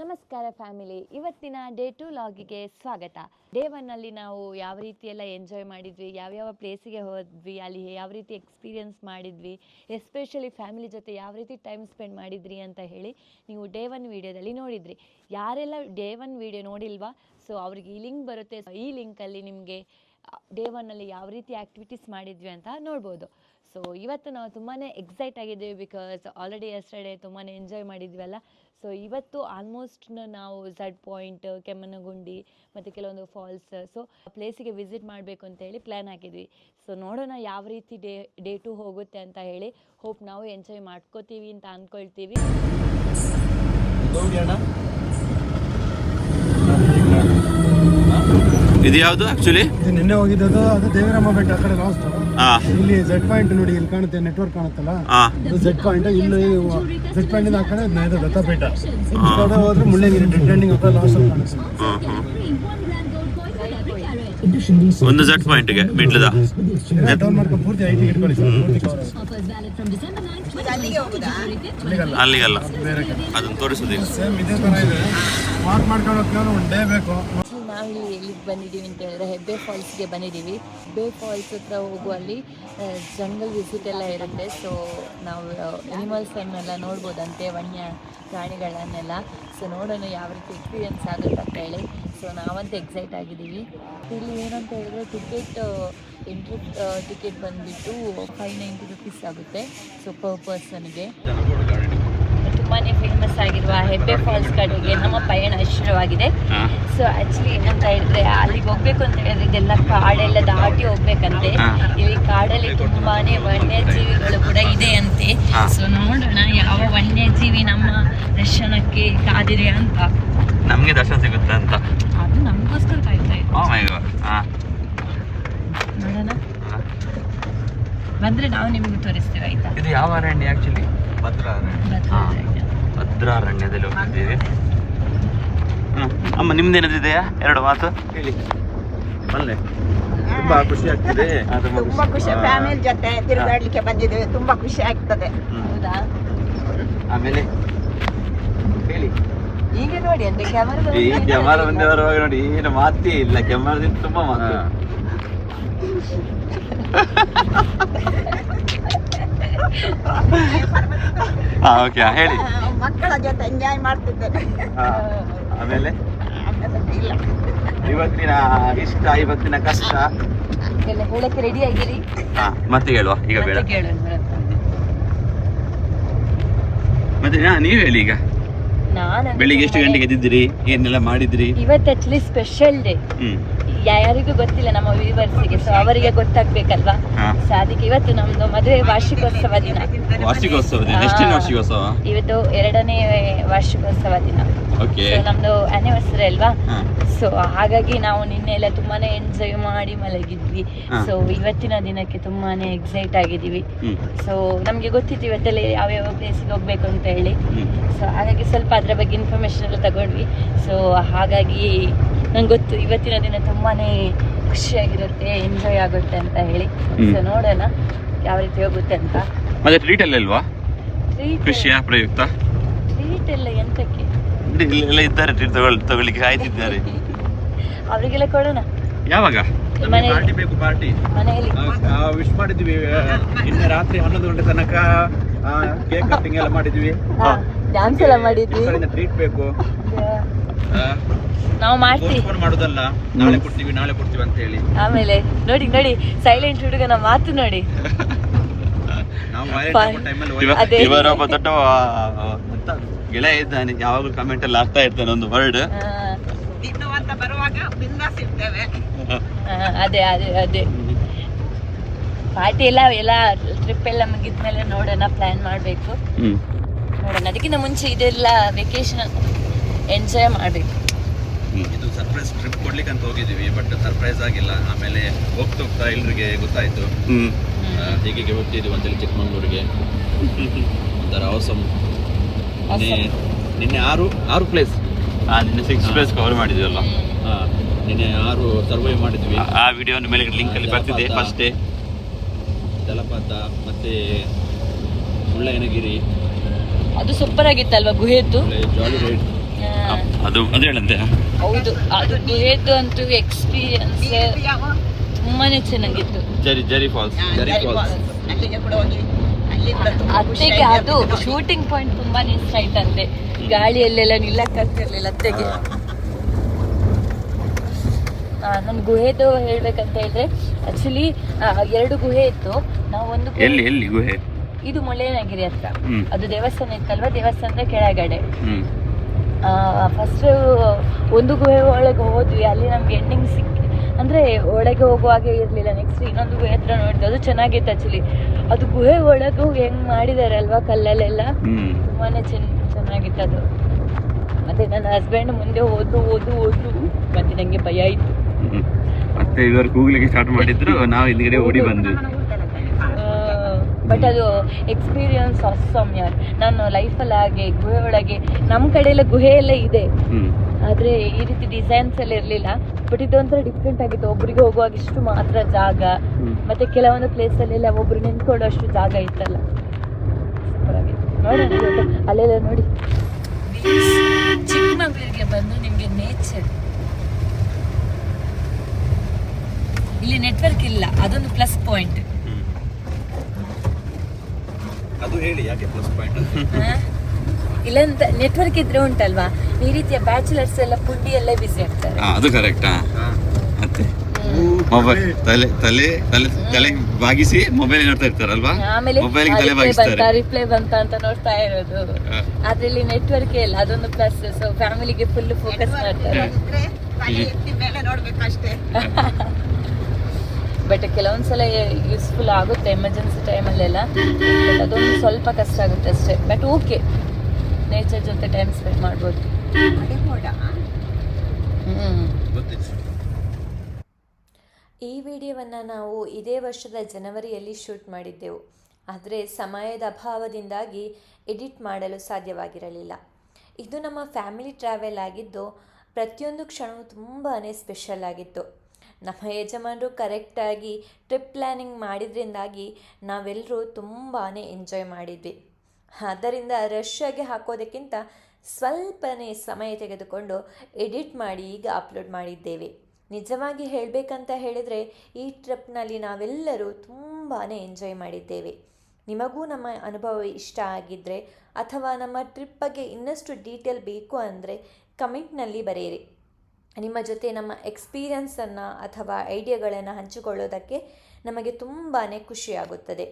ನಮಸ್ಕಾರ ಫ್ಯಾಮಿಲಿ. ಇವತ್ತಿನ day to ಲಾಗಿಗೆ ಸ್ವಾಗತ. ಡೇ ಒನ್ನಲ್ಲಿ ನಾವು ಯಾವ ರೀತಿ ಎಲ್ಲ ಎಂಜಾಯ್ ಮಾಡಿದ್ವಿ, ಯಾವ್ಯಾವ ಪ್ಲೇಸಿಗೆ ಹೋದ್ವಿ, ಅಲ್ಲಿ ಯಾವ ರೀತಿ ಎಕ್ಸ್ಪೀರಿಯನ್ಸ್ ಮಾಡಿದ್ವಿ ಎಸ್ಪೆಷಲಿ ಫ್ಯಾಮಿಲಿ ಜೊತೆ ಯಾವ ರೀತಿ ಟೈಮ್ ಸ್ಪೆಂಡ್ ಮಾಡಿದ್ರಿ ಅಂತ ಹೇಳಿ ನೀವು ಡೇ ಒನ್ ವಿಡಿಯೋದಲ್ಲಿ ನೋಡಿದ್ರಿ. ಯಾರೆಲ್ಲ ಡೇ ಒನ್ ವಿಡಿಯೋ ನೋಡಿಲ್ವಾ ಸೊ ಅವ್ರಿಗೆ ಈ ಲಿಂಕ್ ಬರುತ್ತೆ. ಈ ಲಿಂಕಲ್ಲಿ ನಿಮಗೆ ಡೇ ಒನ್ನಲ್ಲಿ ಯಾವ ರೀತಿ ಆ್ಯಕ್ಟಿವಿಟೀಸ್ ಮಾಡಿದ್ವಿ ಅಂತ ನೋಡ್ಬೋದು. ಸೊ ಇವತ್ತು ನಾವು ತುಂಬಾ ಎಕ್ಸೈಟ್ ಆಗಿದ್ದೀವಿ ಬಿಕಾಸ್ ಆಲ್ರೆಡಿ ಎಸ್ಟರ್ಡೇ ತುಂಬಾ ಎಂಜಾಯ್ ಮಾಡಿದ್ವಲ್ಲ. ಸೊ ಇವತ್ತು ಆಲ್ಮೋಸ್ಟ್ ನಾವು ಝಡ್ ಪಾಯಿಂಟ್ ಕೆಮ್ಮನಗುಂಡಿ ಮತ್ತು ಕೆಲವೊಂದು ಫಾಲ್ಸ್ ಸೊ ಪ್ಲೇಸಿಗೆ ವಿಸಿಟ್ ಮಾಡಬೇಕು ಅಂತ ಹೇಳಿ ಪ್ಲ್ಯಾನ್ ಹಾಕಿದ್ವಿ. ಸೊ ನೋಡೋಣ ಯಾವ ರೀತಿ ಡೇ ಡೇ ಟು ಹೋಗುತ್ತೆ ಅಂತ ಹೇಳಿ ಹೋಪ್ ನಾವು ಎಂಜಾಯ್ ಮಾಡ್ಕೋತೀವಿ ಅಂತ ಅಂದ್ಕೊಳ್ತೀವಿ ಇದು ಯಾವುದು ಆಕ್ಚುಲಿ ಇದು ನಿನ್ನೆ ಹೋಗಿದ್ದು ಅದು ದೇವರಮ್ಮ ಬೆಟ್ಟ ಆ ಕಡೆ ಲಾಸ್ಟ್ ಇಲ್ಲಿ ಜೆಡ್ ಪಾಯಿಂಟ್ ನೋಡಿ ಇಲ್ಲಿ ಕಾಣುತ್ತೆ ನೆಟ್ವರ್ಕ್ ಕಾಣುತ್ತಲ್ಲ? ಜೆಡ್ ಪಾಯಿಂಟ್ ಇಲ್ಲಿ ಜೆಡ್ ಪಾಯಿಂಟ್ ಇಂದ ಆ ಕಡೆ ಇದು ದತ್ತ ಬೆಟ್ಟ ಕಡೆ ಹೋದ್ರೆ ಮುಳ್ಳಂಗಿರಿ ಡೆಡ್ ಎಂಡಿಂಗ್ ಹತ್ರ ಲಾಸ್ಟ್ ಅಲ್ಲಿ. ಒಂದು ಜಟ್ ಪಾಯಿಂಟ್ಗೆ ಮಿಡ್ಲದ? ಡೌನ್ ಮಾಡ್ಕೊಂಡು ಪೂರ್ತಿ ಐಟಿ ಇಟ್ಕೊಳ್ಳಿ ಸರ್ ಪೂರ್ತಿ cover. ಅಲ್ಲಿಗಲ್ಲ. ಅದನ್ನ ತೋರಿಸೋದು ಈಗ ಸೇಮ್ ಇದೇ ತರ ಇದೆ. ವಾಕ್ ಮಾಡ್ಕೊಂಡು ಹೋಗ್ತೀವಿ ಒಂದು ಡೇ ಬೇಕು. ನಾವಿಲ್ಲಿ ಎಲ್ಲಿಗೆ ಬಂದಿದ್ದೀವಿ ಅಂತ ಹೇಳಿದ್ರೆ ಹೆಬ್ಬೆ ಫಾಲ್ಸ್ಗೆ ಬಂದಿದ್ದೀವಿ. ಹೆಬ್ಬೆ ಫಾಲ್ಸ್ ಹತ್ರ ಹೋಗುವಲ್ಲಿ ಜಂಗಲ್ ವಿಸಿಟ್ ಎಲ್ಲ ಇರುತ್ತೆ. ಸೊ ನಾವು ಅನಿಮಲ್ಸನ್ನೆಲ್ಲ ನೋಡ್ಬೋದಂತೆ, ವನ್ಯ ಪ್ರಾಣಿಗಳನ್ನೆಲ್ಲ. ಸೊ ನೋಡೋಣ ಯಾವ ರೀತಿ ಎಕ್ಸ್ಪೀರಿಯನ್ಸ್ ಆಗುತ್ತೆ ಅಂತ ಹೇಳಿ. ಸೊ ನಾವಂತೂ ಎಕ್ಸೈಟ್ ಆಗಿದ್ದೀವಿ. ಇಲ್ಲಿ ಏನಂತ ಹೇಳಿದ್ರೆ ಟಿಕೆಟ್ ಎಂಟ್ರಿ ಟಿಕೆಟ್ ಬಂದುಬಿಟ್ಟು ಫೈವ್ ನೈಂಟಿ ರುಪೀಸ್ ಆಗುತ್ತೆ. ಸೊ ಪರ್ ಪರ್ಸನ್ಗೆ ತುಂಬಾ ಫೇಮಸ್ ಆಗಿರುವ ಹೆಬ್ಬೆ ಫಾಲ್ಸ್ ಕಡೆಗೆ ನಮ್ಮ ಪಯಣ ಶುರುವಾಗಿದೆ. ಸೊ ಆಕ್ಚುಲಿ ಏನಂತ ಹೇಳಿದ್ರೆ ಅಲ್ಲಿಗೆ ಹೋಗ್ಬೇಕು ಅಂತ ಹೇಳಿದ್ರೆ ಇದೆಲ್ಲ ಕಾಡೆಲ್ಲ ದಾಟಿ ಹೋಗ್ಬೇಕಂತೆ. ಈ ಇಲ್ಲಿ ಕಾಡಲ್ಲಿ ತುಂಬಾನೇ ವನ್ಯಜೀವಿಗಳು ಕೂಡ ಇದೆ ಅಂತೆ. ಸೊ ನೋಡೋಣ ಯಾವ ವನ್ಯಜೀವಿ ನಮ್ಮ ದರ್ಶನಕ್ಕೆ ಕಾದಿದೆ ಅಂತ. ನಮ್ಗೆ ದರ್ಶನ ಸಿಗುತ್ತೆ ಅಂತ. ಅದು ನಮಗೋಸ್ಕರ ಕಾಯ್ತಾ ಇದೆ ಗಾಡ್ ನೋಡೋಣ. ಬಂದ್ರೆ ನಾವು ನಿಮಗೆ ತೋರಿಸ್ತೇವೆ ಆಯ್ತಾ? ಇದು ಯಾವ ಅರಣ್ಯ ಆಕ್ಚುಲಿ ಭದ್ರಾ ಹಾ. ಭದ್ರಾರಣ್ಯದಲ್ಲಿ ಹೋಗಿದ್ದೀವಿ. ಹ್ಮ್. ಅಮ್ಮ ಇದೆಯಾ? ಎರಡು ಮಾತು. ಹೇಳಿ. ಬಲ್ಲೆ ತುಂಬಾ ಖುಷಿ ಆಗ್ತದೆ. ತುಂಬಾ ಖುಷಿ. ಫ್ಯಾಮಿಲಿ ಜೊತೆ ತಿರುಗಾಡ್ಲಿಕ್ಕೆ ಬಂದಿದ್ದೇವೆ. ತುಂಬಾ ಖುಷಿ ಆಗ್ತದೆ. ಹೌದಾ ಆಮೇಲೆ? ಹೇಳಿ. ಈಗ ನೋಡಿ ಅಂದ್ರೆ ಕ್ಯಾಮರಾ ಈ ಕ್ಯಾಮರಾ ಮುಂದೆ ಬರುವಾಗ ನೋಡಿ ಏನು ಮಾತೇ ಇಲ್ಲ. ಕ್ಯಾಮರಾದಿಂದ ತುಂಬಾ ಮಾತು. ಹಾ ಓಕೆ ಹೇಳಿ. ಮಕ್ಕಳ ಜೊತೆ ಎಂಜಾಯ್ ಮಾಡ್ತಿದ್ದೇನೆ. ಆಮೇಲೆ? ಇಲ್ಲ. ಇವತ್ತಿನ ಇಷ್ಟ ಇವತ್ತಿನ ಕಷ್ಟ? ಎಲ್ಲ ಹೇಳಕ್ಕೆ ರೆಡಿ ಆಗಿರಿ? ಹಾ ಮತ್ತೆ ಹೇಳುವ ಈಗ ಬೇಡ. ಮತ್ತೆ ನಾ ನೀವು ಹೇಳಿ ಈಗ. ನಾನು ಬೆಳಿಗ್ಗೆ ಎಷ್ಟು ಗಂಟೆಗೆ ಎದ್ದಿದ್ರಿ ಏನೆಲ್ಲ ಮಾಡಿದ್ರಿ ಇವತ್ತು ಆಕ್ಚುಲಿ ಸ್ಪೆಷಲ್ ಡೇ ಹ್ಮ್. ಯಾರಿಗೂ ಗೊತ್ತಿಲ್ಲ ನಮ್ಮ ವಿವರ್ಸಿಗೆ ಸೊ ಅವರಿಗೆ ಗೊತ್ತಾಗ್ಬೇಕಲ್ವಾ? ಸೊ ಅದಕ್ಕೆ ಇವತ್ತು ನಮ್ದು ಮದುವೆ ವಾರ್ಷಿಕೋತ್ಸವ ದಿನ. ವಾರ್ಷಿಕೋತ್ಸವ ದಿನ? ಹಾ. ಎಷ್ಟನೇ ವಾರ್ಷಿಕೋತ್ಸವ? ಇವತ್ತು ಎರಡನೇ ವಾರ್ಷಿಕೋತ್ಸವ ದಿನ. ಓಕೆ ನಮ್ದು ಆನಿವರ್ಸರಿ ಅಲ್ವಾ? ಸೊ ಹಾಗಾಗಿ ನಾವು ನಿನ್ನೆ ಎಲ್ಲ ತುಂಬಾನೇ ಎಂಜಾಯ್ ಮಾಡಿ ಮಲಗಿದ್ವಿ. ಸೊ ಇವತ್ತಿನ ದಿನಕ್ಕೆ ತುಂಬಾನೇ ಎಕ್ಸೈಟ್ ಆಗಿದ್ದೀವಿ. ಹ್ಮ್. ಸೊ ನಮಗೆ ಗೊತ್ತಿತ್ತು ಇವತ್ತೆಲ್ಲ ಯಾವ್ಯಾವ ಪ್ಲೇಸಿಗೆ ಹೋಗ್ಬೇಕು ಅಂತ ಹೇಳಿ. ಸೊ ಹಾಗಾಗಿ ಸ್ವಲ್ಪ ಅದರ ಬಗ್ಗೆ ಇನ್ಫಾರ್ಮೇಶನ್ ಎಲ್ಲ ತಗೊಂಡ್ವಿ. ಸೊ ಹಾಗಾಗಿ ನಂಗೆ ಗೊತ್ತು ಇವತ್ತಿನ ದಿನ ತುಂಬಾನೇ ಖುಷಿಯಾಗಿರುತ್ತೆ ಎಂಜಾಯ್ ಆಗುತ್ತೆ ಅಂತ ಹೇಳಿ. ಸೊ ನೋಡೋಣ ಯಾವ ರೀತಿ ಹೋಗುತ್ತೆ ಅಂತ. ಮತ್ತೆ ಟ್ರೀಟ್ ಎಲ್ಲ ಇಲ್ವಾ? ಟ್ರೀಟ್ ಕೃಷಿಯ ಪ್ರಯುಕ್ತ? ಟ್ರೀಟ್ ಎಲ್ಲ ಎಂತಕ್ಕೆ? ಇಲ್ಲೆಲ್ಲ ಇದ್ದಾರೆ ಟ್ರೀಟ್ ತಗೊಳ್ಳಿ ತಗೊಳ್ಳಿಕ್ಕೆ ಕಾಯ್ತಿದ್ದಾರೆ ಅವರಿಗೆಲ್ಲ ಕೊಡೋಣ. ಯಾವಾಗ. ಪಾರ್ಟಿ ಬೇಕು ಪಾರ್ಟಿ ಮನೆಯಲ್ಲಿ. ವಿಶ್ ಮಾಡಿದ್ವಿ ನಿನ್ನೆ ರಾತ್ರಿ ಹನ್ನೊಂದು ಗಂಟೆ ತನಕ ಕೇಕ್ ಕಟ್ಟಿಂಗ್ ಎಲ್ಲ ಮಾಡಿದ್ವಿ. ಡ್ಯಾನ್ಸ್ ಎಲ್ಲ ಮಾಡಿದ್ವಿ. ಟ್ರೀಟ್ ಬೇಕು. ನಾವು ಮಾಡ್ತೀವಿ. ಫೋನ್ ಮಾಡುದಲ್ಲ ನಾಳೆ ಕೊಡ್ತೀವಿ ನಾಳೆ ಕೊಡ್ತೀವಿ ಅಂತ ಹೇಳಿ. ಆಮೇಲೆ ನೋಡಿ ನೋಡಿ ಸೈಲೆಂಟ್ ಹುಡುಗನ ಮಾತು ನೋಡಿ. ಇವರೊಬ್ಬ ದೊಡ್ಡ ಗೆಳೆಯ ಇದ್ದಾನೆ. ಯಾವಾಗಲೂ ಕಮೆಂಟ್ ಅಲ್ಲಿ ಆಗ್ತಾ ಇರ್ತಾನೆ ಒಂದು ವರ್ಡ್ ತಿನ್ನುವಂತ ಬರುವಾಗ ಬಿಂದಾಸ್ ಇರ್ತೇವೆ. ಅದೇ ಅದೇ ಅದೇ. ಪಾರ್ಟಿ ಎಲ್ಲ ಎಲ್ಲ ಟ್ರಿಪ್ ಎಲ್ಲ ಮುಗಿದ್ಮೇಲೆ ನೋಡೋಣ ಪ್ಲಾನ್ ಮಾಡಬೇಕು. ನೋಡೋಣ. ಅದಕ್ಕಿಂತ ಮುಂಚೆ ಇದೆಲ್ಲ ವೆಕೇಶನ್ ಎಂಜಾಯ್ ಮಾಡಬೇಕು ಇದು ಸರ್ಪ್ರೈಸ್ ಟ್ರಿಪ್ ಕೊಡ್ಲಿಕ್ಕೆ ಅಂತ ಹೋಗಿದ್ದೀವಿ ಬಟ್ ಸರ್ಪ್ರೈಸ್ ಆಗಿಲ್ಲ. ಆಮೇಲೆ ಹೋಗ್ತಾ ಹೋಗ್ತಾ ಎಲ್ರಿಗೆ ಗೊತ್ತಾಯ್ತು. ಹೀಗೆ ಹೋಗ್ತಿದ್ವಿ ಅಂತೇಳಿ ಚಿಕ್ಕಮಂಗ್ಳೂರಿಗೆ. ಒಂಥರ ಅವಸಮ್ ನಿನ್ನೆ ನಿನ್ನೆ ಆರು ಆರು ಪ್ಲೇಸ್ ಆ ನಿನ್ನೆ ಸಿಕ್ಸ್ ಪ್ಲೇಸ್ ಕವರ್ ಮಾಡಿದ್ವಲ್ಲ. ನಿನ್ನೆ ಆರು ಸರ್ವೈವ್ ಮಾಡಿದ್ವಿ. ಆ- ವಿಡಿಯೋ ಮೇಲೆ ಲಿಂಕ್ ಅಲ್ಲಿ ಬರ್ತಿದೆ ಫಸ್ಟ್ ಡೇ ಜಲಪಾತ ಮತ್ತೆ ಮುಳ್ಳಯ್ಯನಗಿರಿ. ಅದು ಸೂಪರ್ ಆಗಿತ್ತಲ್ವಾ ಇತ್ತು ಜಾಲಿ ರೈಡ್ ಅದು ಅದು ಹೇಳಂತೆ. ಹೌದು ಅದು ಗುಹೆದು ಅಂತೂ ಎಕ್ಸ್ಪೀರಿಯನ್ಸ್ ತುಂಬಾನೇ ಚೆನ್ನಾಗಿತ್ತು. ಜರಿ ಜರಿ ಫಾಲ್ಸ್ ಜರಿ ಫಾಲ್ಸ್ ತುಂಬಾ ಅತ್ತೆಗೆ ಅದು ಶೂಟಿಂಗ್ ಪಾಯಿಂಟ್ ತುಂಬಾನೇ ಇಷ್ಟ ಆಯ್ತಂತೆ ಗಾಳಿಯಲ್ಲೆಲ್ಲ ನಿಲ್ಲಕ್ಕಾಗ್ತಿರ್ಲಿಲ್ಲ ಅತ್ತೆಗೆ. ನನ್ ಗುಹೆದು ಹೇಳ್ಬೇಕಂತ ಹೇಳಿದ್ರೆ ಆಕ್ಚುಲಿ ಎರಡು ಗುಹೆ ಇತ್ತು. ನಾವು ಒಂದು ಗುಹೆ- ಎಲ್ಲಿ ಎಲ್ಲಿ ಗುಹೆ? ಇದು ಮುಳ್ಳಯ್ಯನಗಿರಿ ಹತ್ರ. ಅದು ದೇವಸ್ಥಾನ ಇತ್ತಲ್ವಾ? ದೇವಸ್ಥಾನದ ಕೆಳಗಡೆ. ಫಸ್ಟ್ ಒಂದು ಗುಹೆ ಒಳಗೆ ಹೋದ್ವಿ ಅಲ್ಲಿ ನಮ್ಗೆ ಎಂಡಿಂಗ್ ಸಿಕ್ಕಿ ಅಂದ್ರೆ ಒಳಗೆ ಹೋಗುವಾಗೆ ಇರಲಿಲ್ಲ ನೆಕ್ಸ್ಟ್ ಇನ್ನೊಂದು ಗುಹೆ ಹತ್ರ ನೋಡಿದ್ವಿ ಅದು ಚೆನ್ನಾಗಿತ್ತು ಆಕ್ಚುಲಿ ಅದು ಗುಹೆ ಒಳಗೂ ಹೆಂಗೆ ಮಾಡಿದಾರೆ ಅಲ್ವಾ ಕಲ್ಲಲ್ಲೆಲ್ಲ? ತುಂಬಾ ತುಂಬಾನೇ ಚೆನ್ನ ಚೆನ್ನಾಗಿತ್ತು ಅದು. ಮತ್ತೆ ನನ್ನ ಹಸ್ಬೆಂಡ್ ಮುಂದೆ ಹೋದ್ರು ಓದು ಹೋದ್ರು ಮತ್ತೆ ನಂಗೆ ಭಯ ಆಯ್ತು. ಹ್ಮ್. ಮತ್ತೆ ಇವರು ಕೂಗ್ಲಿಕ್ಕೆ ಸ್ಟಾರ್ಟ್ ಮಾಡಿದ್ರು ನಾವು ಹಿಂದ್ಗಡೆ ಓಡಿ ಬಂದ್ವಿ. ಬಟ್ ಅದು ಎಕ್ಸ್ಪೀರಿಯನ್ಸ್ ಅಸ್ಸಾಮ್ ಯಾರ್. ನಾನು ಲೈಫಲ್ಲಿ ಹಾಗೆ ಗುಹೆ ಒಳಗೆ ನಮ್ಮ ಕಡೆ ಎಲ್ಲ ಗುಹೆ ಎಲ್ಲ ಇದೆ ಆದರೆ ಈ ರೀತಿ ಡಿಸೈನ್ಸ್ ಎಲ್ಲ ಇರಲಿಲ್ಲ. ಬಟ್ ಇದೊಂಥರ ಡಿಫ್ರೆಂಟ್ ಆಗಿತ್ತು. ಒಬ್ರಿಗೆ ಹೋಗುವಾಗ ಇಷ್ಟು ಮಾತ್ರ ಜಾಗ. ಮತ್ತೆ ಕೆಲವೊಂದು ಪ್ಲೇಸ್ ಅಲ್ಲೆಲ್ಲ ಒಬ್ರು ನಿಂತ್ಕೊಳ್ಳೋ ಅಷ್ಟು ಜಾಗ ಇತ್ತಲ್ಲ. ಸೂಪರ್ ಆಗಿತ್ತು. ನೋಡೋಣ ಅಲ್ಲೆಲ್ಲ ನೋಡಿ. ಚಿಕ್ಕಮಗಳೂರಿಗೆ ಬಂದು ನಿಮಗೆ ನೇಚರ್ ಇಲ್ಲಿ ನೆಟ್ವರ್ಕ್ ಇಲ್ಲ. ಅದೊಂದು ಪ್ಲಸ್ ಪಾಯಿಂಟ್. ಅದು ಹೇಳಿ ಯಾಕೆ ಪ್ಲಸ್ ಪಾಯಿಂಟ್ ಇಲ್ಲಂತ ನೆಟ್ವರ್ಕ್ ಇದ್ರೆ ಉಂಟಲ್ವಾ? ಈ ರೀತಿಯ ಬ್ಯಾಚುಲರ್ಸ್ ಎಲ್ಲ ಪುಂಡಿ ಎಲ್ಲ ಬಿಸಿ ಆಗ್ತಾರೆ. ಆ, ಅದು ಕರೆಕ್ಟ್ ಮತ್ತೆ? ಮೊಬೈಲ್ ತಲೆ ತಲೆ ತಲೆ ತಲೆ ಬಾಗಿಸಿ ಮೊಬೈಲ್ ನೋಡ್ತಾ ಇರ್ತಾರಲ್ವಾ? ಆಮೇಲೆ ಮೊಬೈಲ್ ತಲೆ ಬಾಗಿಸ್ತಾರೆ. ಬಂತ ರಿಪ್ಲೈ ಬಂತ ಅಂತ ನೋಡ್ತಾ ಇರೋದು. ಅದರಲ್ಲಿ ಅದ್ರಲ್ಲಿ ನೆಟ್ವರ್ಕ್ ಇಲ್ಲ ಅದೊಂದು ಪ್ಲಸ್ ಸೊ ಫ್ಯಾಮಿಲಿಗೆ ಫುಲ್ ಫೋಕಸ್ ಮಾಡ್ತಾರೆ. ಅಂದ್ರೆ ತಲೆ ಎತ್ತಿ ಮೇಲೆ ನೋಡ್ಬೇಕು ಬಟ್ ಕೆಲವೊಂದ್ಸಲ ಯೂಸ್ಫುಲ್ ಆಗುತ್ತೆ ಎಮರ್ಜೆನ್ಸಿ ಟೈಮಲ್ಲೆಲ್ಲ ಬಟ್ ಅದೊಂದು ಸ್ವಲ್ಪ ಕಷ್ಟ ಆಗುತ್ತೆ ಅಷ್ಟೇ. ಬಟ್ ಓಕೆ ನೇಚರ್ ಜೊತೆ ಟೈಮ್ ಸ್ಪೆಂಡ್ ಮಾಡ್ಬೋದು. ಈ ವಿಡಿಯೋವನ್ನು ನಾವು ಇದೇ ವರ್ಷದ ಜನವರಿಯಲ್ಲಿ ಶೂಟ್ ಮಾಡಿದ್ದೆವು. ಆದರೆ ಸಮಯದ ಅಭಾವದಿಂದಾಗಿ ಎಡಿಟ್ ಮಾಡಲು ಸಾಧ್ಯವಾಗಿರಲಿಲ್ಲ. ಇದು ನಮ್ಮ ಫ್ಯಾಮಿಲಿ ಟ್ರಾವೆಲ್ ಆಗಿದ್ದು ಪ್ರತಿಯೊಂದು ಕ್ಷಣವೂ ತುಂಬಾ ಸ್ಪೆಷಲ್ ಆಗಿತ್ತು. ನಮ್ಮ ಯಜಮಾನರು ಕರೆಕ್ಟಾಗಿ ಟ್ರಿಪ್ ಪ್ಲ್ಯಾನಿಂಗ್ ಮಾಡಿದ್ರಿಂದಾಗಿ ನಾವೆಲ್ಲರೂ ತುಂಬಾ ಎಂಜಾಯ್ ಮಾಡಿದ್ವಿ. ಆದ್ದರಿಂದ ರಷ್ಯಾಗೆ ಹಾಕೋದಕ್ಕಿಂತ ಸ್ವಲ್ಪನೇ ಸಮಯ ತೆಗೆದುಕೊಂಡು ಎಡಿಟ್ ಮಾಡಿ ಈಗ ಅಪ್ಲೋಡ್ ಮಾಡಿದ್ದೇವೆ. ನಿಜವಾಗಿ ಹೇಳಬೇಕಂತ ಹೇಳಿದರೆ ಈ ಟ್ರಿಪ್ನಲ್ಲಿ ನಾವೆಲ್ಲರೂ ತುಂಬಾ ಎಂಜಾಯ್ ಮಾಡಿದ್ದೇವೆ. ನಿಮಗೂ ನಮ್ಮ ಅನುಭವ ಇಷ್ಟ ಆಗಿದ್ದರೆ ಅಥವಾ ನಮ್ಮ ಟ್ರಿಪ್ ಬಗ್ಗೆ ಇನ್ನಷ್ಟು ಡೀಟೇಲ್ ಬೇಕು ಅಂದರೆ ಕಮೆಂಟ್ನಲ್ಲಿ ಬರೆಯಿರಿ. ನಿಮ್ಮ ಜೊತೆ ನಮ್ಮ ಎಕ್ಸ್ಪೀರಿಯನ್ಸನ್ನು ಅಥವಾ ಐಡಿಯಾಗಳನ್ನು ಹಂಚಿಕೊಳ್ಳೋದಕ್ಕೆ ನಮಗೆ ತುಂಬಾ ಖುಷಿಯಾಗುತ್ತದೆ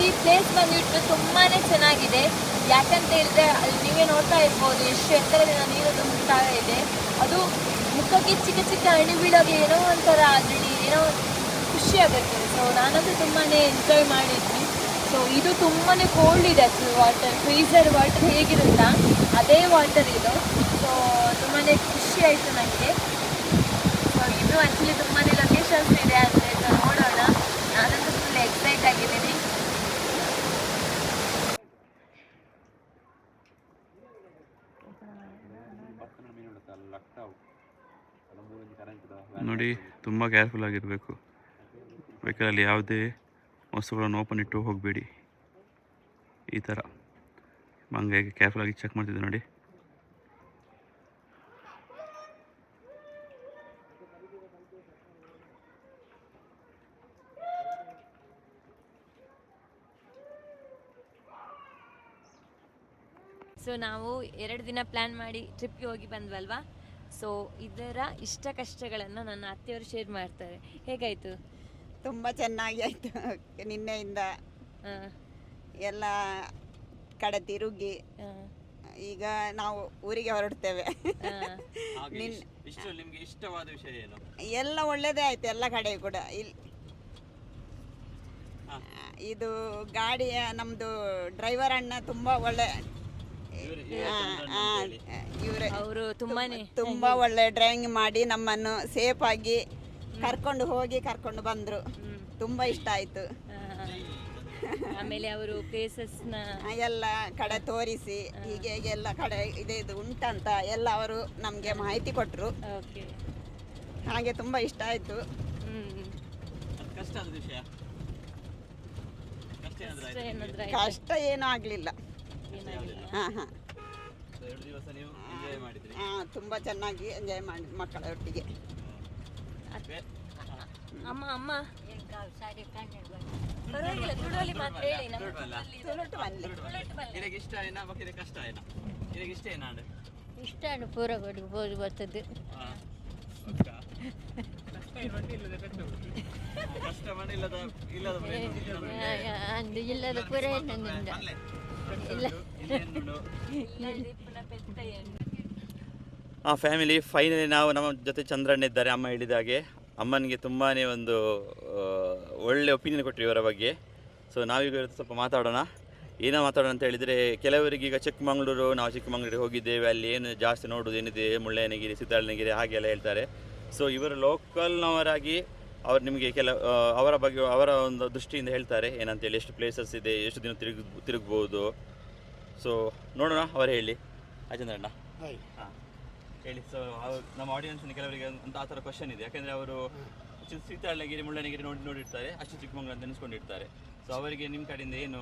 ಈ ಪ್ಲೇಸ್ ಬಂದ್ಬಿಟ್ಟು ತುಂಬಾನೇ ಚೆನ್ನಾಗಿದೆ. ಯಾಕಂತ ಹೇಳಿದ್ರೆ ಅಲ್ಲಿ ನೀವೇ ನೋಡ್ತಾ ಇರ್ಬೋದು ಎಷ್ಟು ಎತ್ತರದಿಂದ ನೀರು ತುಂಬುತ್ತಾ ಇದೆ. ಅದು ಮುಖಕ್ಕೆ ಚಿಕ್ಕ ಚಿಕ್ಕ ಅಣಿ ಬೀಳೋಗೆ ಏನೋ ಒಂಥರ ಅದರಲ್ಲಿ ಏನೋ ಖುಷಿ ಆಗುತ್ತೆ. ಸೊ ನಾನಂತೂ ತುಂಬಾನೇ ಎಂಜಾಯ್ ಮಾಡಿದ್ವಿ. ಸೊ ಇದು ತುಂಬಾನೇ ಕೋಲ್ಡ್ ಇದೆ ಅದು ವಾಟರ್ ಫ್ರೀಸರ್ ವಾಟರ್ ಹೇಗಿರುತ್ತಾ? ಅದೇ ವಾಟರ್ ಇದು. ಸೊ ತುಂಬಾನೇ ಖುಷಿ ಆಯಿತು ನನಗೆ ಸೊ ಇದು ಆ್ಯಕ್ಚುಲಿ ತುಂಬಾನೇ ಲೊಕೇಶನ್ಸ್ ಇದೆ ಅಂದರೆ ನೋಡೋಣ. ನಾನಂತೂ ಫುಲ್ ಎಕ್ಸೈಟ್ ಆಗಿದ್ದೀನಿ. ನೋಡಿ, ತುಂಬ ಕೇರ್ಫುಲ್ ಆಗಿರಬೇಕು. ವೆಹಿಕಲಲ್ಲಿ ಯಾವುದೇ ವಸ್ತುಗಳನ್ನು ಓಪನ್ ಇಟ್ಟು ಹೋಗಬೇಡಿ. ಈ ಥರ ಹಂಗಾಗಿ ಕೇರ್ಫುಲ್ಲಾಗಿ ಚೆಕ್ ಮಾಡ್ತಿದ್ದೆ ನೋಡಿ. ಸೊ ನಾವು ಎರಡು ದಿನ ಪ್ಲ್ಯಾನ್ ಮಾಡಿ ಟ್ರಿಪ್ಗೆ ಹೋಗಿ ಬಂದ್ವಲ್ವಾ? ಸೊ ಇದರ ಇಷ್ಟ ಕಷ್ಟಗಳನ್ನು ನನ್ನ ಅತ್ತೆಯವರು ಶೇರ್ ಮಾಡ್ತಾರೆ. ಹೇಗಾಯಿತು? ತುಂಬ ಚೆನ್ನಾಗಿ ಆಯಿತು. ನಿನ್ನೆಯಿಂದ ಎಲ್ಲ ಕಡೆ ತಿರುಗಿ ಈಗ ನಾವು ಊರಿಗೆ ಹೊರಡ್ತೇವೆ. ನಿನ್- ಇಷ್ಟು ನಿಮಗೆ ಇಷ್ಟವಾದ ವಿಷಯ ಏನು? ಎಲ್ಲ ಒಳ್ಳೇದೇ ಆಯ್ತು ಎಲ್ಲ ಕಡೆ ಕೂಡ. ಇಲ್ಲಿ ಇದು ಗಾಡಿಯ ನಮ್ಮದು ಡ್ರೈವರ್ ಅಣ್ಣ ತುಂಬ ಒಳ್ಳೆ ಇವರೇ ಅವರು ತುಂಬಾನೇ ತುಂಬಾ ಒಳ್ಳೆ ಡ್ರಾಯಿಂಗ್ ಮಾಡಿ ನಮ್ಮನ್ನು ಸೇಫ್ ಆಗಿ ಕರ್ಕೊಂಡು ಹೋಗಿ ಕರ್ಕೊಂಡು ಬಂದ್ರು. ತುಂಬಾ ಇಷ್ಟ ಆಯ್ತು. ಆಮೇಲೆ ಅವರು ಪ್ಲೇಸಸ್ನ ಎಲ್ಲ ಕಡೆ ತೋರಿಸಿ ಹೀಗೆ ಹೀಗೆ ಎಲ್ಲ ಕಡೆ ಇದೆ ಇದು ಉಂಟಂತ ಎಲ್ಲ ಅವರು ನಮಗೆ ಮಾಹಿತಿ ಕೊಟ್ಟರು ಓಕೆ. ಹಾಗೆ ತುಂಬಾ ಇಷ್ಟ ಆಯ್ತು. ಕಷ್ಟ ಏನಾದ್ರು? ಕಷ್ಟ ಏನೂ ಆಗ್ಲಿಲ್ಲ. ಹಾ ಹಾ So, ಎರಡು ದಿವಸ ನೀವು ಎಂಜಾಯ್ ಮಾಡಿದ್ರಿ. ಹಾ ತುಂಬಾ ಚೆನ್ನಾಗಿ ಎಂಜಾಯ್ ಮಾಡಿ ಮಕ್ಕಳ ಒಟ್ಟಿಗೆ. ಬೇ- ಅಮ್ಮ ಅಮ್ಮ. ಪರವಾಗಿಲ್ಲ ತುಳುವಲ್ಲಿ ಮಾತ್ರ ಹೇಳಿ ನಮ್ಮ ತುಳುವಲ್ಲ? ತುಳುಟು ಬನ್ನಿ ನಿನಗೆ ಇಷ್ಟ ಏನ? ಬಕ್ಕಿದ ಕಷ್ಟ ಏನ? ನಿನಗೆ ಇಷ್ಟ ಏನ ಅಂಡ್ ಇಷ್ಟಾನು ಪೂರ ಕೊಡ್ಬೋದು ಬರ್ತದೆ ಕಷ್ಟ ಮಾಡಿ ಇಲ್ಲದ ಇಲ್ಲದ ಅಂದು ಇಲ್ಲದ ಪೂರ ನನ್ನಿಂದ ಇಲ್ಲ. ಆ ಫ್ಯಾಮಿಲಿ ಫೈನಲಿ ನಾವು ನಮ್ಮ ಜೊತೆ ಚಂದ್ರಣ್ಣ ಇದ್ದಾರೆ, ಅಮ್ಮ ಹೇಳಿದ ಹಾಗೆ ಅಮ್ಮನಿಗೆ ತುಂಬಾ ಒಂದು ಒಳ್ಳೆ ಒಪಿನಿಯನ್ ಕೊಟ್ಟರು ಇವರ ಬಗ್ಗೆ. ಸೊ ನಾವೀಗ ಸ್ವಲ್ಪ ಮಾತಾಡೋಣ. ಏನೋ ಮಾತಾಡೋಣ ಅಂತ ಹೇಳಿದರೆ, ಕೆಲವರಿಗೆ ಈಗ ಚಿಕ್ಕಮಗಳೂರು, ನಾವು ಚಿಕ್ಕಮಗಳೂರಿಗೆ ಹೋಗಿದ್ದೇವೆ, ಅಲ್ಲಿ ಏನು ಜಾಸ್ತಿ ನೋಡೋದು ಏನಿದೆ, ಮುಳ್ಳಯ್ಯನಗಿರಿ ಸಿದ್ದಾಳನಗಿರಿ ಹಾಗೆಲ್ಲ ಹೇಳ್ತಾರೆ. ಸೊ ಇವರು ಲೋಕಲ್ನವರಾಗಿ ಅವ್ರು ನಿಮಗೆ ಕೆಲ ಅವರ ಬಗ್ಗೆ, ಅವರ ಒಂದು ದೃಷ್ಟಿಯಿಂದ ಹೇಳ್ತಾರೆ. ಏನಂತೇಳಿ, ಎಷ್ಟು ಪ್ಲೇಸಸ್ ಇದೆ, ಎಷ್ಟು ದಿನ ತಿರುಗ್, ತಿರುಗ್ಬೋದು ಸೊ ನೋಡೋಣ ಅವರು ಹೇಳಿ. ರಾಜೇಂದ್ರಣ್ಣ. ಹಾಯ್ ಹಾಂ. ಹೇಳಿ ಸೊ ಅವ್ರು ನಮ್ಮ ಆಡಿಯನ್ಸ್ ಕೆಲವರಿಗೆ ಅಂತ ಆ ಥರ ಕ್ವಶನ್ ಇದೆ. ಯಾಕೆಂದರೆ ಅವರು ಸೀತಾಳಗಿರಿ ಮುಳ್ಳನಗಿರಿ ನೋಡಿ ನೋಡಿರ್ತಾರೆ. ಅಷ್ಟು ಚಿಕ್ಕಮಂಗ್ಳೂರು ಅಂತ ನೆನೆಸ್ಕೊಂಡಿರ್ತಾರೆ. ಸೊ ಅವರಿಗೆ ನಿಮ್ಮ ಕಡೆಯಿಂದ ಏನು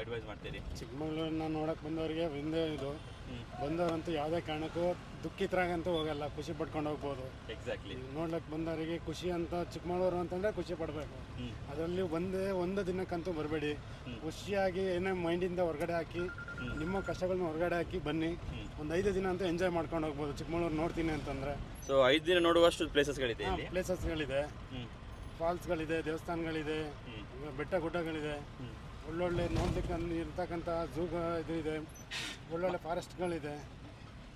ಅಡ್ವೈಸ್ ಮಾಡ್ತೀರಿ? ಚಿಕ್ಕಮಂಗ್ಳೂರನ್ನ ನೋಡಕ್ ಬಂದವರಿಗೆ ಒಂದೇ ಇದು. ಬಂದವರಂತೂ ಯಾವುದೇ ಕಾರಣಕ್ಕೂ ದುಃಖಿತರಾಗಂತೂ ಹೋಗಲ್ಲ. ಖುಷಿ ಪಡ್ಕೊಂಡು ಹೋಗ್ಬೋದು. ಎಕ್ಸಾಕ್ಟ್ಲಿ ನೋಡ್ಲಿಕ್ಕೆ ಬಂದವರಿಗೆ ಖುಷಿ ಅಂತ ಚಿಕ್ಕಮಗಳೂರು ಅಂತಂದರೆ ಖುಷಿ ಪಡಬೇಕು. ಅದರಲ್ಲಿ ಒಂದೇ ಒಂದು ದಿನಕ್ಕಂತೂ ಬರಬೇಡಿ. ಖುಷಿಯಾಗಿ ಏನೇ ಮೈಂಡಿಂದ ಹೊರಗಡೆ ಹಾಕಿ ನಿಮ್ಮ ಕಷ್ಟಗಳನ್ನ ಹೊರಗಡೆ ಹಾಕಿ ಬನ್ನಿ. ಒಂದು ಐದು ದಿನ ಅಂತ ಎಂಜಾಯ್ ಮಾಡ್ಕೊಂಡು ಹೋಗ್ಬೋದು. ಚಿಕ್ಕಮಗಳೂರು ನೋಡ್ತೀನಿ ಅಂತಂದ್ರೆ. ಸೊ ಐದು ದಿನ ನೋಡುವಷ್ಟು ಪ್ಲೇಸಸ್ಗಳಿದೆ ಇಲ್ಲಿ? ಪ್ಲೇಸಸ್ಗಳಿದೆ ಫಾಲ್ಸ್ಗಳಿದೆ ದೇವಸ್ಥಾನಗಳಿದೆ ಬೆಟ್ಟ ಗುಡ್ಡಗಳಿದೆ. ಒಳ್ಳೊಳ್ಳೆ ನೋಡ್ಲಿಕ್ಕೆ ಇರ್ತಕ್ಕಂಥ ಝೂ ಇದು ಇದೆ ಒಳ್ಳೊಳ್ಳೆ ಫಾರೆಸ್ಟ್ಗಳಿದೆ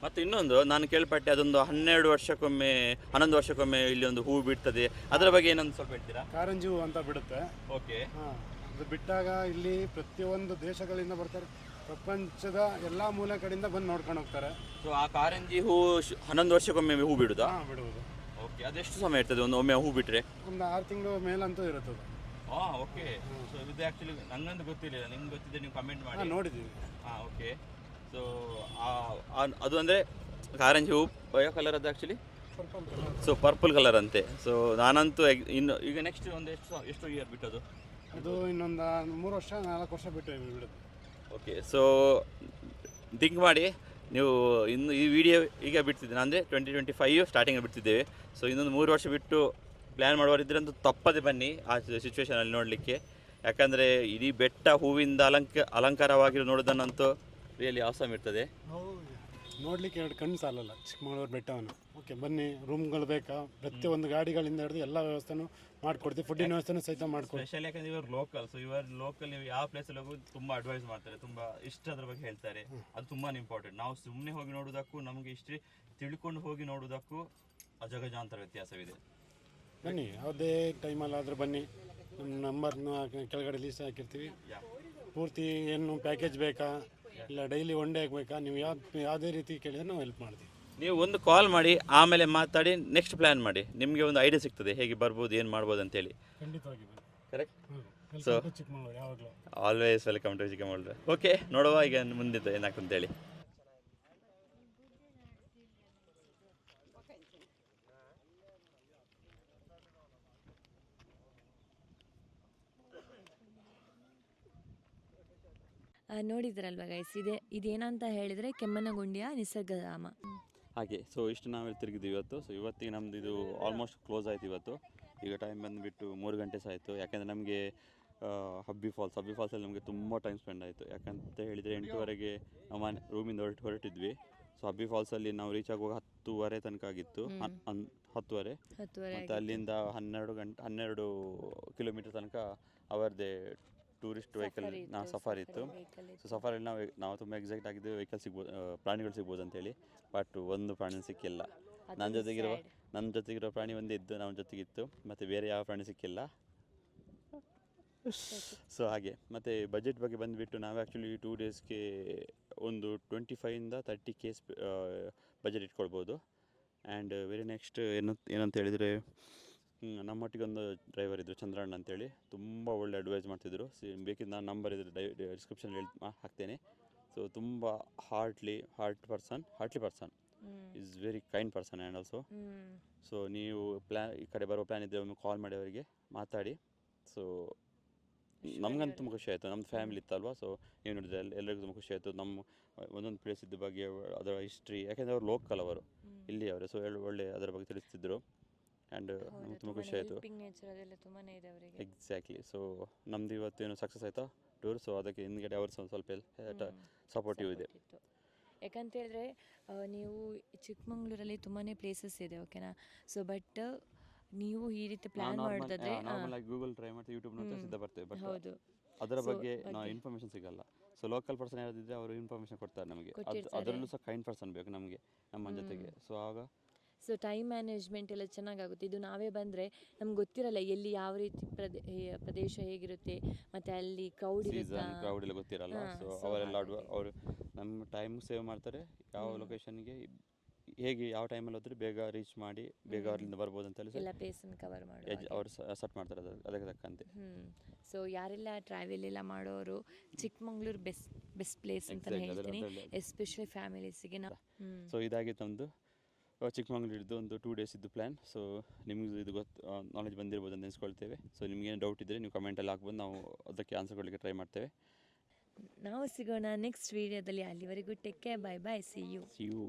ಮತ್ತು ಇನ್ನೊಂದು ನಾನು ಕೇಳ್ಪಟ್ಟೆ ಅದೊಂದು ಹನ್ನೆರಡು ವರ್ಷಕ್ಕೊಮ್ಮೆ ಹನ್ನೊಂದು ವರ್ಷಕ್ಕೊಮ್ಮೆ ಇಲ್ಲಿ ಒಂದು ಹೂ ಬಿಡ್ತದೆ. ಅದರ ಬಗ್ಗೆ ಏನೊಂದು ಸ್ವಲ್ಪ ಹೇಳ್ತೀರಾ? ಕಾರಂಜಿ ಹೂ ಅಂತ ಬಿಡುತ್ತೆ. ಓಕೆ ಹಾಂ ಅದು ಬಿಟ್ಟಾಗ ಇಲ್ಲಿ ಪ್ರತಿಯೊಂದು ದೇಶಗಳಿಂದ ಬರ್ತಾರೆ. ಪ್ರಪಂಚದ ಎಲ್ಲ ಮೂಲೆ ಕಡೆಯಿಂದ ಬಂದು ನೋಡ್ಕೊಂಡು ಹೋಗ್ತಾರೆ. ಸೊ ಆ ಕಾರಂಜಿ ಹೂ ಶ್- ಹನ್ನೊಂದು ವರ್ಷಕ್ಕೊಮ್ಮೆ ಹೂ ಬಿಡುದಾ? ಹಾಂ ಬಿಡುವುದು. ಓಕೆ ಅದೆಷ್ಟು ಸಮಯ ಇರ್ತದೆ? ಒಂದು ಒಮ್ಮೆ ಹೂ ಬಿಟ್ಟರೆ ಒಂದು ಆರು ತಿಂಗಳು ಮೇಲಂತೂ ಇರುತ್ತದೆ. ಹಾ ಓಕೆ ಸೊ ಇದು ಆ್ಯಕ್ಚುಲಿ ನನಗಂತೂ ಗೊತ್ತಿರಲಿಲ್ಲ. ನಿಮ್ಗೆ ಗೊತ್ತಿದೆ ನೀವು ಕಮೆಂಟ್ ಹಾಂ ಮಾಡಿ ನೋಡಿದ್ದೀವಿ ಹಾಂ ಓಕೆ ಸೊ ಅದು ಅಂದರೆ ಕಾರಂಜಿ ಹೂ ಯಾವ ಕಲರ್ ಅದು ಆ್ಯಕ್ಚುಲಿ ಸೊ ಪರ್ಪಲ್ ಕಲರ್ ಅಂತೆ. ಸೊ ನಾನಂತೂ ಎಗ್- ಇನ್ನು ಈಗ ನೆಕ್ಸ್ಟ್ ಒಂದು ಎಷ್ಟು ಎಷ್ಟು ಇಯರ್ ಬಿಟ್ಟದು? ಅದು ಇನ್ನೊಂದು ಮೂರು ವರ್ಷ ನಾಲ್ಕು ವರ್ಷ ಬಿಟ್ಟು ಬಿಡುತ್ತೆ. ಓಕೆ ಸೊ ಥಿಂಕ್ ಮಾಡಿ, ನೀವು ಇನ್ನು ಈ ವಿಡಿಯೋ ಈಗ ಬಿಡ್ತಿದ್ದೀನಿ ಅಂದರೆ ಟ್ವೆಂಟಿ ಟ್ವೆಂಟಿ ಫೈವ್ ಸ್ಟಾರ್ಟಿಂಗ್ ಬಿಡ್ತಿದ್ದೇವೆ. ಸೊ ಇನ್ನೊಂದು ಮೂರು ವರ್ಷ ಬಿಟ್ಟು ಪ್ಲ್ಯಾನ್ ಮಾಡೋರಿದ್ರಂತೂ ತಪ್ಪದೆ ಬನ್ನಿ ಆ ಸಿಚುವೇಶನಲ್ಲಿ ನೋಡಲಿಕ್ಕೆ. ಯಾಕಂದರೆ ಇಡೀ ಬೆಟ್ಟ ಹೂವಿಂದ ಅಲಂಕ, ಅಲಂಕಾರವಾಗಿರೋ ನೋಡೋದನ್ನಂತೂ ರಿಯಲಿ ಆಸಮ್ ಇರ್ತದೆ. ನೋಡಲಿಕ್ಕೆ ಎರಡು ಕಣ್ಣು ಸಾಲಲ್ಲ ಚಿಕ್ಕಮಗಳೂರು ಬೆಟ್ಟವನ್ನು. ಓಕೆ ಬನ್ನಿ ರೂಮ್ಗಳು ಬೇಕಾ? ಪ್ರತಿಯೊಂದು ಗಾಡಿಗಳಿಂದ ಹಿಡಿದು ಎಲ್ಲ ವ್ಯವಸ್ಥೆನೂ ಮಾಡ್ಕೊಡ್ತೀವಿ. ಫುಡ್ಡಿನ ವ್ಯವಸ್ಥೆನೂ ಸಹಿತ ಮಾಡ್ಕೊಡ್ತೀವಿ ಸ್ಪೆಷಲ್ ಯಾಕಂದ್ರೆ ಇವರು ಲೋಕಲ್ ಸೊ ಇವರು ಲೋಕಲ್ ನೀವು ಯಾವ ಪ್ಲೇಸಲ್ಲಿ ಹೋಗೋದು ತುಂಬ ಅಡ್ವೈಸ್ ಮಾಡ್ತಾರೆ. ತುಂಬ ಇಷ್ಟ ಅದ್ರ ಬಗ್ಗೆ ಹೇಳ್ತಾರೆ. ಅದು ತುಂಬಾ ಇಂಪಾರ್ಟೆಂಟ್ ನಾವು ಸುಮ್ಮನೆ ಹೋಗಿ ನೋಡೋದಕ್ಕೂ ನಮಗೆ ಇಷ್ಟು ತಿಳ್ಕೊಂಡು ಹೋಗಿ ನೋಡೋದಕ್ಕೂ ಅಜಗಜಾಂತರ ವ್ಯತ್ಯಾಸವಿದೆ. ಬನ್ನಿ ಯಾವುದೇ ಟೈಮಲ್ಲಾದರೂ ಬನ್ನಿ. ನಮ್ಮ ನಂಬರ್ನ ಕೆಳಗಡೆ ಲೀಸ್ಟ್ ಹಾಕಿರ್ತೀವಿ. ಪೂರ್ತಿ ಏನು ಪ್ಯಾಕೇಜ್ ಬೇಕಾ? ಇಲ್ಲ ಡೈಲಿ ಒನ್ ಡೇ ಆಗಬೇಕಾ ನೀವು ಯಾವ ಯಾವುದೇ ರೀತಿ ಕೇಳಿದ್ರೆ ನಾವು ಹೆಲ್ಪ್ ಮಾಡ್ತೀವಿ. ನೀವು ಒಂದು ಕಾಲ್ ಮಾಡಿ ಆಮೇಲೆ ಮಾತಾಡಿ ನೆಕ್ಸ್ಟ್ ಪ್ಲ್ಯಾನ್ ಮಾಡಿ. ನಿಮಗೆ ಒಂದು ಐಡಿಯಾ ಸಿಗ್ತದೆ ಹೇಗೆ ಬರ್ಬೋದು ಏನು ಮಾಡ್ಬೋದು ಅಂತೇಳಿ. ಖಂಡಿತವಾಗಿ ಬನ್ನಿ. ಕರೆಕ್ಟ್ ಸೊ So- ಚಿಕ್ಕಮಗಳೂರು ಯಾವಾಗಲೂ. Always welcome to Chikkamagaluru okay ನೋಡುವ ಈಗ ಮುಂದಿದ್ದು ಏನಾಗ್ತದೆ ಅಂತೇಳಿ. ಆ, ನೋಡಿದ್ರಲ್ವಾ ಗೈಸ್ ಇದೆ ಇದೇನಂತ ಹೇಳಿದ್ರೆ ಕೆಮ್ಮನಗುಂಡಿಯ ನಿಸರ್ಗಧಾಮ. ಹಾಗೆ ಸೊ ಇಷ್ಟು ನಾವೆಲ್ಲ ತಿರುಗಿದ್ವಿ ಇವತ್ತು. ಸೊ ಇವತ್ತಿಗೆ ನಮ್ಮದು ಇದು ಆಲ್ಮೋಸ್ಟ್ ಕ್ಲೋಸ್ ಆಯ್ತು ಇವತ್ತು. ಈಗ ಟೈಮ್ ಬಂದುಬಿಟ್ಟು ಮೂರು ಗಂಟೆ ಸಹ ಆಯಿತು. ಯಾಕೆಂದರೆ ನಮಗೆ ಹಬ್ಬಿ ಫಾಲ್ಸ್ ಹಬ್ಬಿ ಫಾಲ್ಸಲ್ಲಿ ನಮಗೆ ತುಂಬ ಟೈಮ್ ಸ್ಪೆಂಡ್ ಆಯಿತು. ಯಾಕಂತ ಹೇಳಿದರೆ ಎಂಟುವರೆಗೆ ನಾವು ಮನೆ ರೂಮಿಂದ ಹೊರಟು ಹೊರಟಿದ್ವಿ. ಸೊ ಹಬ್ಬಿ ಫಾಲ್ಸಲ್ಲಿ ನಾವು ರೀಚ್ ಆಗುವಾಗ ಹತ್ತುವರೆ ತನಕ ಆಗಿತ್ತು. ಹತ್ತುವರೆ. ಮತ್ತು ಅಲ್ಲಿಂದ ಹನ್ನೆರಡು ಗಂಟೆ ಹನ್ನೆರಡು ಕಿಲೋಮೀಟರ್ ತನಕ ಅವರದೇ ಟೂರಿಸ್ಟ್ ವೆಹಿಕಲ್ ನಾ ಸಫಾರಿ ಇತ್ತು. ಸೊ ಸಫಾರಿಯಲ್ಲಿ ನಾವು ನಾವು ತುಂಬ ಎಕ್ಸಾಕ್ಟ್ ಆಗಿದ್ದು ವೆಹಿಕಲ್ ಸಿಗ್ಬೋದು ಪ್ರಾಣಿಗಳು ಸಿಗ್ಬೋದು ಅಂತೇಳಿ ಬಟ್ ಒಂದು ಪ್ರಾಣಿ ಸಿಕ್ಕಿಲ್ಲ. ನನ್ನ ಜೊತೆಗಿರುವ ನನ್ನ ಜೊತೆಗಿರೋ ಪ್ರಾಣಿ ಒಂದೇ ಇದ್ದು ನಮ್ಮ ಜೊತೆಗಿತ್ತು. ಮತ್ತು ಬೇರೆ ಯಾವ ಪ್ರಾಣಿ ಸಿಕ್ಕಿಲ್ಲ. ಸೊ ಹಾಗೆ. ಮತ್ತು ಬಜೆಟ್ ಬಗ್ಗೆ ಬಂದುಬಿಟ್ಟು ನಾವು ಆ್ಯಕ್ಚುಲಿ ಟೂ ಡೇಸ್ಗೆ ಒಂದು ಟ್ವೆಂಟಿ ಫೈವಿಂದ ತರ್ಟಿ ಕೇಸ್ ಬಜೆಟ್ ಇಟ್ಕೊಳ್ಬೋದು. ಆ್ಯಂಡ್ ವೆರಿ ನೆಕ್ಸ್ಟ್ ಏನು ಏನಂತ ಹೇಳಿದರೆ ನಮ್ಮೊಟ್ಟಿಗೆ ಒಂದು ಡ್ರೈವರ್ ಇದ್ದರು ಚಂದ್ರಣ್ಣ ಅಂತೇಳಿ. ತುಂಬ ಒಳ್ಳೆ ಅಡ್ವೈಸ್ ಮಾಡ್ತಿದ್ರು. ಸಿ ಬೇಕಿದ್ದು ನಾನು ನಂಬರ್ ಇದ್ದರೆ ಡೈ ಡಿಸ್ಕ್ರಿಪ್ಷನ್ ಹೇಳಿ ಹಾಕ್ತೇನೆ. ಸೊ ತುಂಬ heartly heart person heartly person is very kind person and also so ನೀವು ಪ್ಲ್ಯಾನ್ ಈ ಕಡೆ ಬರೋ ಪ್ಲ್ಯಾನ್ ಇದ್ದರೆ ಒಮ್ಮೆ ಕಾಲ್ ಮಾಡಿ ಅವರಿಗೆ ಮಾತಾಡಿ. ಸೊ ನಮ್ಗಂತೂ ತುಂಬ ಖುಷಿ ಆಯಿತು. ನಮ್ಮ ಫ್ಯಾಮಿಲಿ ಇತ್ತಲ್ವಾ? ಸೊ ನೀವು ನೋಡಿದ್ರೆ ಎಲ್ಲ ಎಲ್ಲರಿಗೂ ತುಂಬ ಖುಷಿ ಆಯಿತು. ನಮ್ಮ ಒಂದೊಂದು ಪ್ಲೇಸ್ ಇದ್ದ ಬಗ್ಗೆ ಅದರ ಹಿಸ್ಟ್ರಿ ಯಾಕೆಂದರೆ ಅವರು ಲೋಕಲ್ ಅವರು. ಇಲ್ಲಿ ಅವರು. ಸೊ ಒಳ್ಳೆ ಅದರ ಬಗ್ಗೆ ತಿಳಿಸ್ತಿದ್ರು. ಆ್ಯಂಡ್ ನಮ್ಗೆ ತುಂಬ ಖುಷಿ ಆಯಿತು. ಹೆಲ್ಪಿಂಗ್ ನೇಚರ್ ಅದೆಲ್ಲ ತುಂಬಾನೇ ಇದೆ ಅವರಿಗೆ. ಎಕ್ಸಾಕ್ಟ್ಲಿ ಸೊ ನಮ್ದು ಇವತ್ತೇನು ಸಕ್ಸಸ್ ಆಯಿತಾ? ಟೂರ್ ಸೊ ಅದಕ್ಕೆ ಹಿಂದ್ಗಡೆ ಒಂದು ಸ್ವಲ್ಪ ಸಪೋರ್ಟಿವ್ ಇದೆ. ಯಾಕಂತ ಹೇಳಿದ್ರೆ ನೀವು ಚಿಕ್ಕಮಂಗ್ಳೂರಲ್ಲಿ ತುಂಬಾ ಪ್ಲೇಸಸ್ ಇದೆ ಓಕೆನಾ ಸೊ ಬಟ್ ನೀವು ಈ ರೀತಿ ಪ್ಲಾನ್ ಮಾಡಿದ್ರೆ ಗೂಗಲ್ ಟ್ರೈ ಮಾಡ್ತೀವಿ ಯೂಟ್ಯೂಬ್ ನೋಡ್ತಾ ಸಿದ್ಧ ಬರ್ತೇವೆ ಬಟ್ ಹೌದು. ಅದರ ಬಗ್ಗೆ ನಾವು ಇನ್ಫಾರ್ಮೇಷನ್ ಸಿಗಲ್ಲ. ಸೊ ಲೋಕಲ್ ಪರ್ಸನ್ ಯಾರಾದಿದ್ರೆ ಅವರು ಇನ್ಫಾರ್ಮೇಷನ್ ಕೊಡ್ತಾರೆ ನಮಗೆ. ಅದು ಅದರಲ್ಲೂ ಸಹ ಕೈಂಡ್ ಪರ್ಸನ್ ಬೇಕು ನಮಗೆ ನಮ್ಮ ಜೊತೆಗೆ. ಸೊ ಆಗ ಸೊ ಟೈಮ್ ಮ್ಯಾನೇಜ್ಮೆಂಟ್ ಎಲ್ಲ ಚೆನ್ನಾಗಾಗುತ್ತೆ. ಇದು ನಾವೇ ಬಂದರೆ ನಮ್ಗೆ ಗೊತ್ತಿರಲ್ಲ ಎಲ್ಲಿ ಯಾವ ರೀತಿ ಪ್ರದೇ ಪ್ರದೇಶ ಹೇಗಿರುತ್ತೆ ಮತ್ತು ಅಲ್ಲಿ ಕ್ರೌಡ್ ಇರುತ್ತಾ? ಕ್ರೌಡ್ ಎಲ್ಲ ಗೊತ್ತಿರಲ್ಲ. ಸೊ ಅವರೆಲ್ಲ ಅವರು ನಮ್ಮ ಟೈಮ್ ಸೇವ್ ಮಾಡ್ತಾರೆ. ಯಾವ ಲೊಕೇಶನ್ಗೆ ಹೇಗೆ ಯಾವ ಟೈಮಲ್ಲಿ ಹೋದ್ರೆ ಬೇಗ ರೀಚ್ ಮಾಡಿ ಬೇಗ ಅಲ್ಲಿಂದ ಬರ್ಬೋದು ಅಂತ ಹೇಳಿ ಎಲ್ಲ ಪ್ಲೇಸನ್ನು ಕವರ್ ಮಾಡಿ ಅವರು ಸೆಟ್ ಮಾಡ್ತಾರೆ ಅದಕ್ಕೆ ತಕ್ಕಂತೆ. ಸೊ ಯಾರೆಲ್ಲ ಟ್ರಾವೆಲ್ ಎಲ್ಲ ಮಾಡೋರು ಚಿಕ್ಕಮಂಗ್ಳೂರು ಬೆಸ್ಟ್ ಬೆಸ್ಟ್ ಪ್ಲೇಸ್ ಅಂತ ಹೇಳ್ತೀನಿ. ಎಸ್ಪೆಷಲಿ ಫ್ಯಾಮಿಲೀಸಿಗೆ ನಾವು ಸೊ ಇದಾಗಿತ್ತು ನಮ್ಮದು ಚಿಕ್ಕಮಂಗ್ಳೂರಿದ್ದು ಒಂದು ಟೂ ಡೇಸ್ ಇದ್ದು ಪ್ಲ್ಯಾನ್ ಸೊ ನಿಮಗೂ ಇದು ಗೊತ್ತು ನಾಲೆಜ್ ಬಂದಿರ್ಬೋದು ಅಂತ ನೆನೆಸ್ಕೊಳ್ತೇವೆ ಸೊ ನಿಮ್ಗೇನು ಡೌಟ್ ಇದ್ದರೆ ನೀವು ಕಮೆಂಟಲ್ಲಿ ಹಾಕ್ಬೋದು. ನಾವು ಅದಕ್ಕೆ ಆನ್ಸರ್ ಕೊಡಲಿಕ್ಕೆ ಟ್ರೈ ಮಾಡ್ತೇವೆ. ನಾವು ಸಿಗೋಣ ನೆಕ್ಸ್ಟ್ ವಿಡಿಯೋದಲ್ಲಿ ಅಲ್ಲಿವರೆಗೂ take care bye bye see you see you